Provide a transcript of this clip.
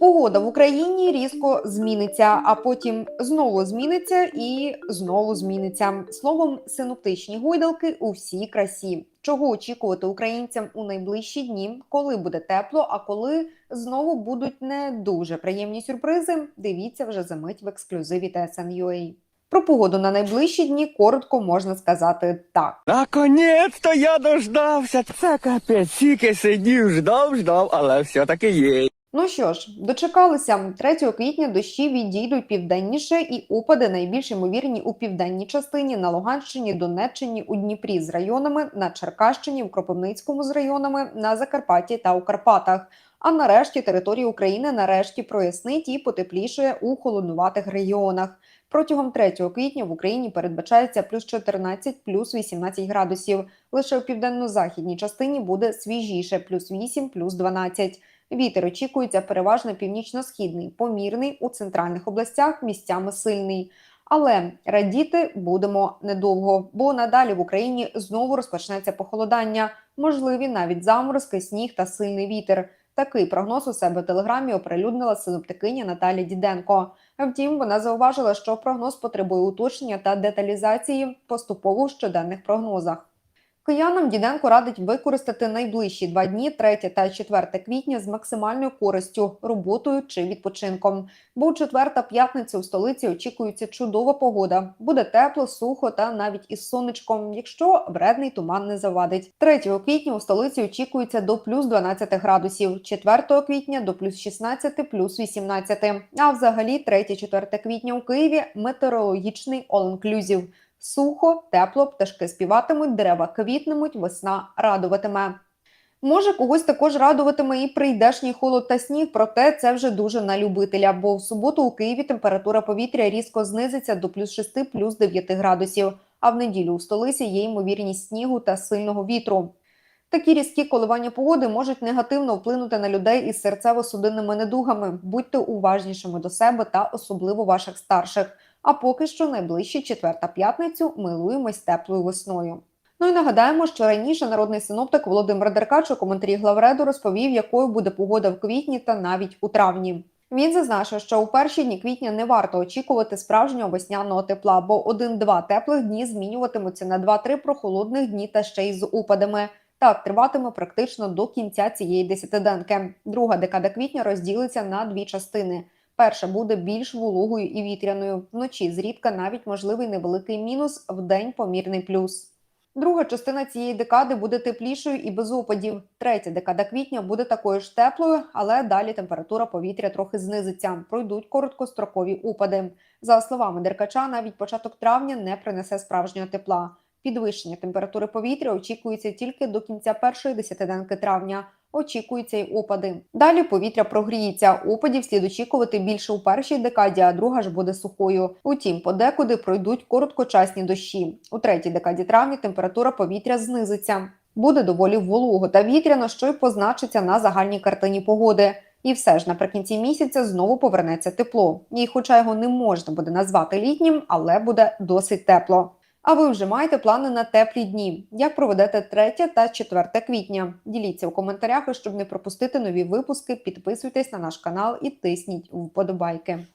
Погода в Україні різко зміниться, а потім знову зміниться і знову зміниться. Словом, синоптичні гойдалки у всій красі. Чого очікувати українцям у найближчі дні, коли буде тепло, а коли знову будуть не дуже приємні сюрпризи? Дивіться вже за мить в ексклюзиві TSN.ua. Про погоду на найближчі дні коротко можна сказати так. Наконець-то я дождався. Це капець, тільки сидів, ждав, ждав, але все-таки є. Ну що ж, дочекалися 3 квітня дощі відійдуть південніше, і опади найбільш ймовірні у південній частині на Луганщині, Донеччині, у Дніпрі з районами, на Черкащині, в Кропивницькому з районами, на Закарпатті та у Карпатах. А нарешті територія України нарешті прояснить і потеплішає у холоднуватих регіонах. Протягом 3 квітня в Україні передбачається плюс 14, плюс 18 градусів. Лише у південно-західній частині буде свіжіше плюс 8, плюс 12. Вітер очікується переважно північно-східний, помірний у центральних областях, місцями сильний. Але радіти будемо недовго, бо надалі в Україні знову розпочнеться похолодання, можливі навіть заморозки, сніг та сильний вітер. Такий прогноз у себе в телеграмі оприлюднила синоптикиня Наталя Діденко. Втім, вона зауважила, що прогноз потребує уточнення та деталізації поступово в щоденних прогнозах. Киянам Діденко радить використати найближчі два дні, 3 та 4 квітня, з максимальною користю, роботою чи відпочинком. Бо у четвер та п'ятницю в столиці очікується чудова погода. Буде тепло, сухо та навіть із сонечком, якщо вредний туман не завадить. 3 квітня у столиці очікується до плюс 12 градусів, 4 квітня до плюс 16, плюс 18. А взагалі 3-4 квітня у Києві метеорологічний all-inclusive. Сухо, тепло, пташки співатимуть, дерева квітнемуть, весна радуватиме. Може, когось також радуватиме і прийдешній холод та сніг, проте це вже дуже на любителя, бо в суботу у Києві температура повітря різко знизиться до плюс 6, плюс 9 градусів, а в неділю у столиці є ймовірність снігу та сильного вітру. Такі різкі коливання погоди можуть негативно вплинути на людей із серцево-судинними недугами. Будьте уважнішими до себе та особливо ваших старших. А поки що найближчі четвер та п'ятницю милуємось теплою весною. Ну і нагадаємо, що раніше народний синоптик Володимир Деркач у коментарі главреду розповів, якою буде погода в квітні та навіть у травні. Він зазначив, що у перші дні квітня не варто очікувати справжнього весняного тепла, бо один-два теплих дні змінюватимуться на 2-3 прохолодних дні та ще й з упадами. Так триватиме практично до кінця цієї десятиденки. Друга декада квітня розділиться на дві частини. Перша буде більш вологою і вітряною. Вночі зрідка навіть можливий невеликий мінус, вдень помірний плюс. Друга частина цієї декади буде теплішою і без опадів. Третя декада квітня буде такою ж теплою, але далі температура повітря трохи знизиться. Пройдуть короткострокові опади. За словами Деркача, навіть початок травня не принесе справжнього тепла. Підвищення температури повітря очікується тільки до кінця першої десятиденки травня. Очікуються й опади. Далі повітря прогріється. Опадів слід очікувати більше у першій декаді, а друга ж буде сухою. Утім, подекуди пройдуть короткочасні дощі. У третій декаді травня температура повітря знизиться. Буде доволі волого та вітряно, що й позначиться на загальній картині погоди. І все ж наприкінці місяця знову повернеться тепло. І, хоча його не можна буде назвати літнім, але буде досить тепло. А ви вже маєте плани на теплі дні? Як проведете 3 та 4 квітня? Діліться у коментарях, щоб не пропустити нові випуски. Підписуйтесь на наш канал і тисніть вподобайки.